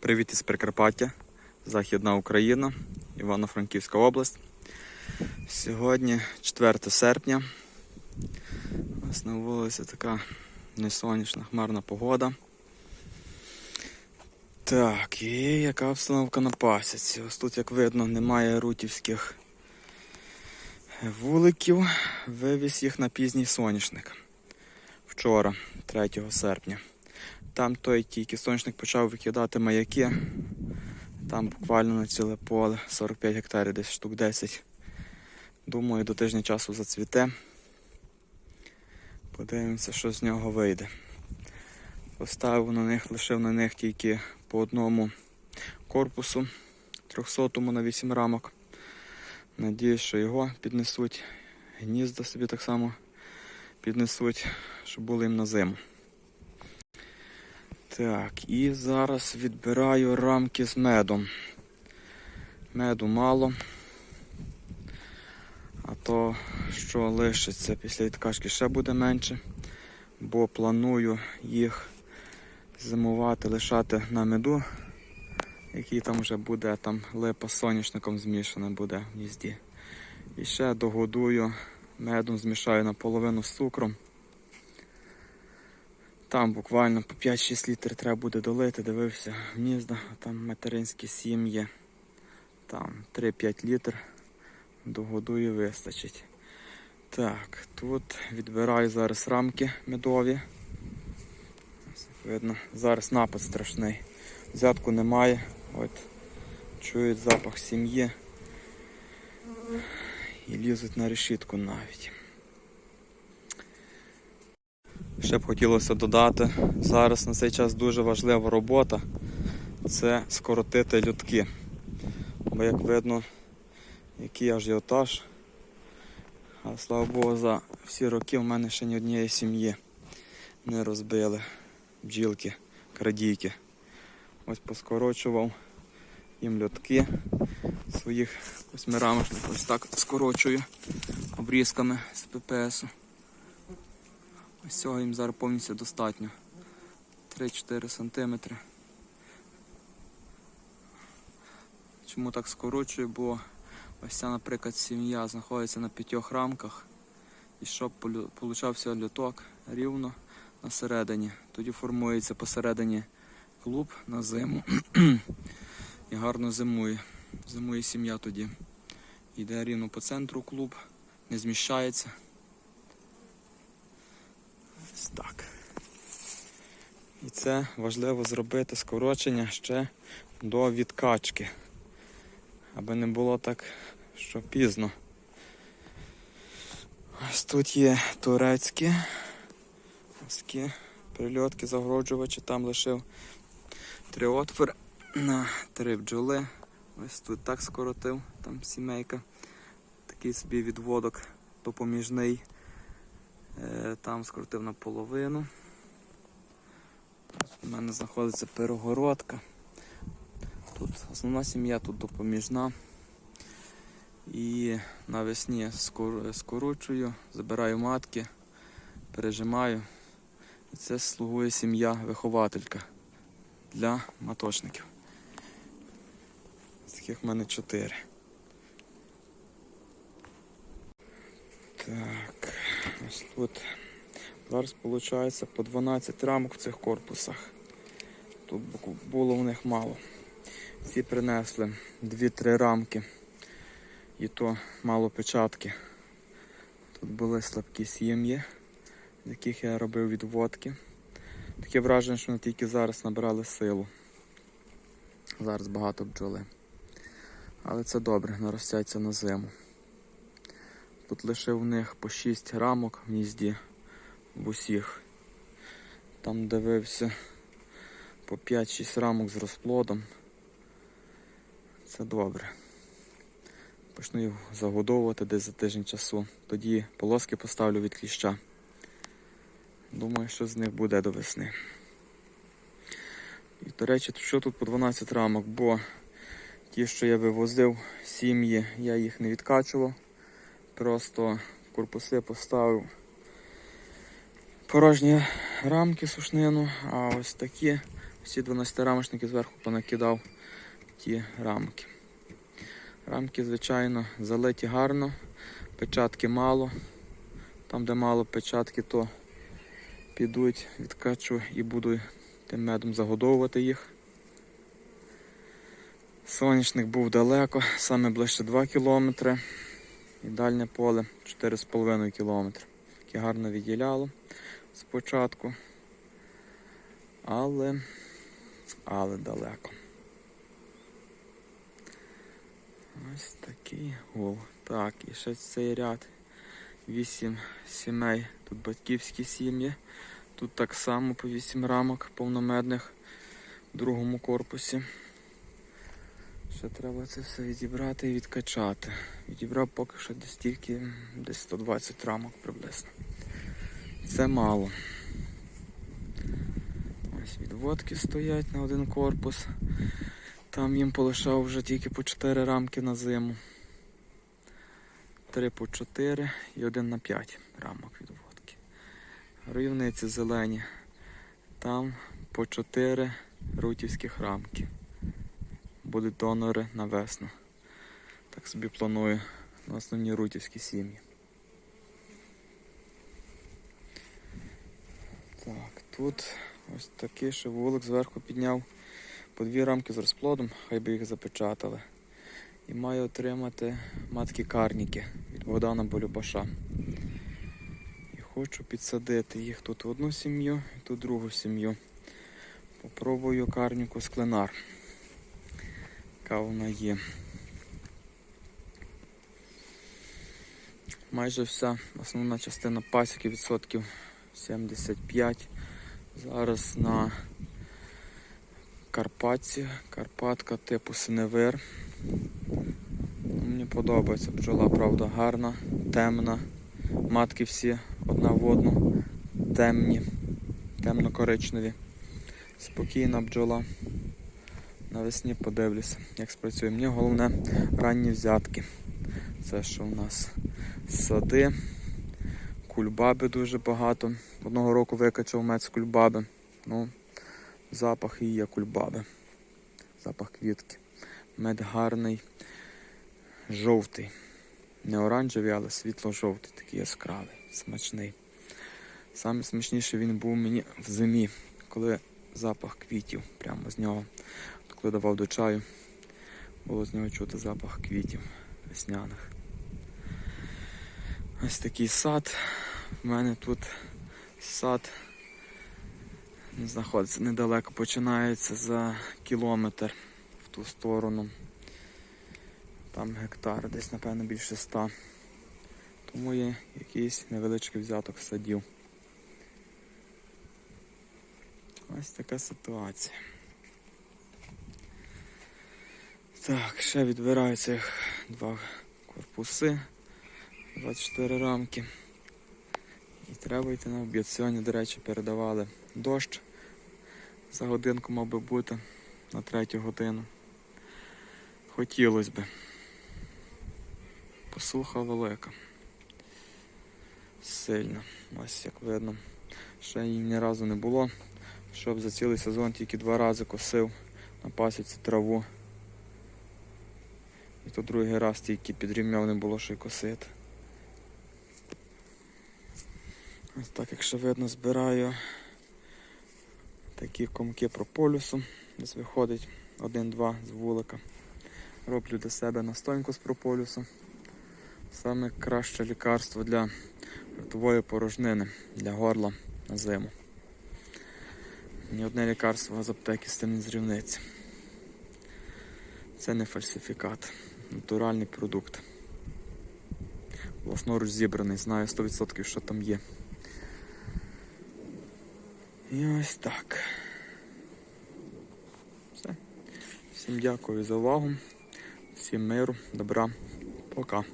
Привіт із Прикарпаття, Західна Україна, Івано-Франківська область. Сьогодні 4 серпня. У нас на вулиці така несонячна хмарна погода. Так, і яка обстановка на пасіці. Ось тут, як видно, немає рутівських вуликів. Вивіз їх на пізній соняшник. Вчора, 3 серпня. Там той тільки сонячник почав викидати маяки. Там буквально на ціле поле 45 гектарів, десь штук 10. Думаю, до тижня часу зацвіте. Подивимося, що з нього вийде. Поставив на них, лишив на них тільки по одному корпусу 300-му на 8 рамок. Надіюсь, що його піднесуть. Гнізда собі так само піднесуть, щоб були їм на зиму. Так, і зараз відбираю рамки з медом. Меду мало. А то, що лишиться після відкашки, ще буде менше, бо планую їх зимувати, лишати на меду, який там вже буде, там липа з соняшником змішана буде в гнізді. І ще догодую, медом змішаю наполовину з цукром. Там буквально по 5-6 літрів треба буде долити, дивився гнізда, там материнські сім'ї, там 3-5 літр догодую вистачить. Так, тут відбираю зараз рамки медові. Видно, зараз напад страшний. Взятку немає. От чують запах сім'ї і лізуть на решітку навіть. Ще б хотілося додати, зараз на цей час дуже важлива робота це скоротити льотки. Бо як видно, який ажіотаж. А слава Богу, за всі роки в мене ще ні однієї сім'ї не розбили бджілки, крадійки. Ось поскорочував їм льотки своїх восьмирамочних, ось так скорочую обрізками з ППСу. Ось цього їм зараз повністю достатньо. 3-4 сантиметри. Чому так скорочую? Бо ось ця, наприклад, сім'я знаходиться на п'ятьох рамках. І щоб получався люток рівно на середині. Тоді формується посередині клуб на зиму. І гарно зимує. Зимує сім'я тоді. Йде рівно по центру клуб, не зміщається. Ось так. І це важливо зробити скорочення ще до відкачки. Аби не було так, що пізно. Ось тут є турецькі. Ось прильотки, загороджувачі. Там лишив три отвори на три бджоли. Ось тут так скоротив, там сімейка. Такий собі відводок допоміжний. Е, Там скрутив наполовину. У мене знаходиться перегородка. Тут основна сім'я, тут допоміжна. І навесні скорочую, забираю матки, пережимаю. Це слугує сім'я-вихователька для маточників. Таких в мене чотири. Так, ось тут зараз виходить по 12 рамок в цих корпусах. Тут було в них мало. Ці принесли 2-3 рамки. І то мало печатки. Тут були слабкі сім'ї, з яких я робив відводки. Таке враження, що вони тільки зараз набрали силу. Зараз багато бджоли. Але це добре, наростяться на зиму. Тут лишив в них по 6 рамок в гнізді в усіх. Там дивився по 5-6 рамок з розплодом. Це добре. Почну їх загодовувати десь за тиждень часу. Тоді полоски поставлю від кліща. Думаю, що з них буде до весни. І, до речі, що тут по 12 рамок, бо ті, що я вивозив, сім'ї, я їх не відкачував. Просто корпуси поставив порожні рамки сушнину, а ось такі Всі 12-рамочники зверху понакидав ті рамки. Рамки, звичайно, залиті гарно, печатки мало. Там, де мало печатки, то підуть, відкачу і буду тим медом загодовувати їх. Соняшник був далеко, саме ближче 2 кілометри. І дальнє поле 4,5 кілометри. Яке гарно відділяло спочатку. Але, але далеко. Ось такий гол. Так, і ще цей ряд. Вісім сімей. Тут батьківські сім'ї. Тут так само по вісім рамок повномедних в другому корпусі. Ще треба це все відібрати і відкачати. Відібрав поки що десь тільки десь 120 рамок приблизно. Це мало. Ось відводки стоять на один корпус. Там їм полишав вже тільки по 4 рамки на зиму. 3 по 4 і 1 на 5 рамок відводки. Рівниці зелені. Там по 4 рутівських рамки. Будуть донори на весну. Так собі планую на основні рутівські сім'ї. Так, тут ось такий ще вулик зверху підняв по дві рамки з розплодом, хай би їх запечатали. І маю отримати матки карніки від Богдана Болюбаша. І хочу підсадити їх тут в одну сім'ю і тут в другу сім'ю. Попробую карніку з кленар. Яка вона є. Майже вся основна частина пасіки відсотків 75. Зараз на Карпатці, Карпатка типу Синевир. Мені подобається бджола, правда, гарна, темна. Матки всі одна в одну, темні, темно-коричневі. Спокійна бджола. Навесні подивлюся, як спрацює. Мені головне ранні взятки. Це що в нас сади, кульбаби дуже багато. Одного року викачав мед з кульбаби. Ну, запах і є кульбаби. Запах квітки. Мед гарний, жовтий. Не оранжевий, але світло-жовтий, такий яскравий, смачний. Саме смачніше він був мені в зимі, коли запах квітів прямо з нього. Коли до чаю, було з нього чути запах квітів весняних. Ось такий сад. У мене тут сад знаходиться недалеко, починається за кілометр в ту сторону. Там гектар, десь, напевно, більше ста. Тому є якийсь невеличкий взяток садів. Ось така ситуація. Так, ще відбираю цих два корпуси, 24 рамки. І треба йти на обід. Сьогодні, до речі, передавали дощ. За годинку мав би бути на третю годину. Хотілося би. Посуха велика. Сильно. Ось як видно. Ще її ні разу не було. Щоб за цілий сезон тільки два рази косив на пасіці траву. І то другий раз тільки підрівняв не було що й косити. Ось так, якщо видно, збираю такі комки прополюсу. Десь виходить один-два з вулика. Роблю для себе настойку з прополюсу. Саме краще лікарство для ротової порожнини, для горла на зиму. Ні одне лікарство з аптеки з тим не зрівниться. Це не фальсифікат, натуральний продукт. Власноруч зібраний, знаю 100% що там є. І ось так. Все. Всім дякую за увагу. Всім миру, добра. Пока.